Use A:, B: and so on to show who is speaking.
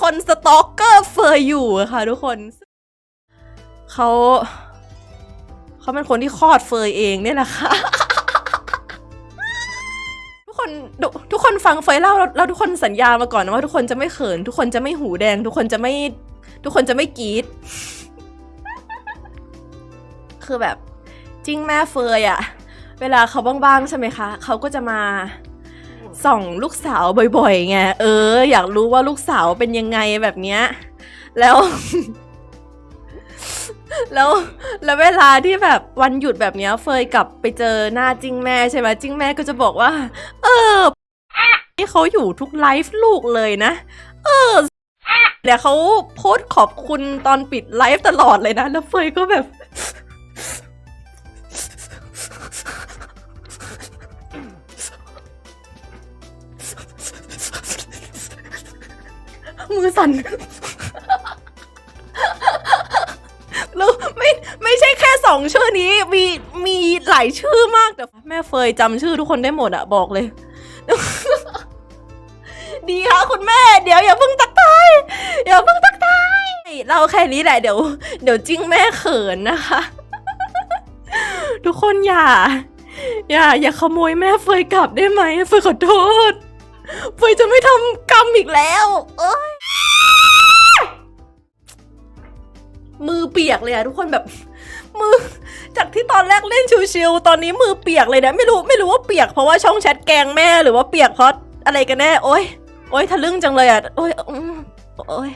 A: คนสตอกเกอร์เฟยอยู่ค่ะทุกคน เขาเขาเป็นคนที่คลอดเฟยเองเนี่ยแหละคะ ทุกคนทุกคนฟังเฟยเล่าแล้วทุกคนสัญญามาก่อนนะว่าทุกคนจะไม่เขิน ทุกคนจะไม่หูแดง ทุกคนจะไม่ ทุกคนจะไม่กรีดคือแบบ จริงแม่เฟยอะเวลาเขาบ้างๆใช่ไหมคะ เขาก็จะมา ส่องลูกสาวบ่อยๆไงเออ อยากรู้ว่าลูกสาวเป็นยังไงแบบเนี้ยแล้ว แล้วแล้วเวลาที่แบบวันหยุดแบบเนี้ย เฟยกลับไปเจอหน้าจิ้งแม่ใช่ไหมจิ้งแม่ก็จะบอกว่า เออนี่เขาอยู่ทุกไลฟ์ลูกเลยนะ เออเดี๋ยวเขาโพสขอบคุณตอนปิดไลฟ์ตลอดเลยนะ แล้วเฟยก็แบบ มือสั่นแล้วไม่ไม่ใช่แค่สองชื่อนี้ มีมีหลายชื่อมากแต่แม่เฟยจำชื่อทุกคนได้หมดอะบอกเลย ดีค่ะคุณแม่ เดี๋ยวอย่าเพิ่งตักทายอย่าเพิ่งตักทายเราแค่นี้แหละเดี๋ยว เดี๋ยวจิ้งแม่เขินนะคะ ทุกคนอย่า อย่า อย่าขโมยแม่เฟยกลับได้ไหมเฟยขอโทษเฟยจะไม่ทำกรรมอีกแล้ว เอ้ย มือเปียกเลยอะทุกคนแบบมือจากที่ตอนแรกเล่นชิวๆตอนนี้มือเปียกเลยนะไม่รู้ไม่รู้ว่าเปียกเพราะว่าช่องแชทแกงแม่หรือว่าเปียกเพราะอะไรกันแน่โอ๊ยโอ๊ยทะลึ่งจังเลยอะโอ๊ยอืมโอ๊ย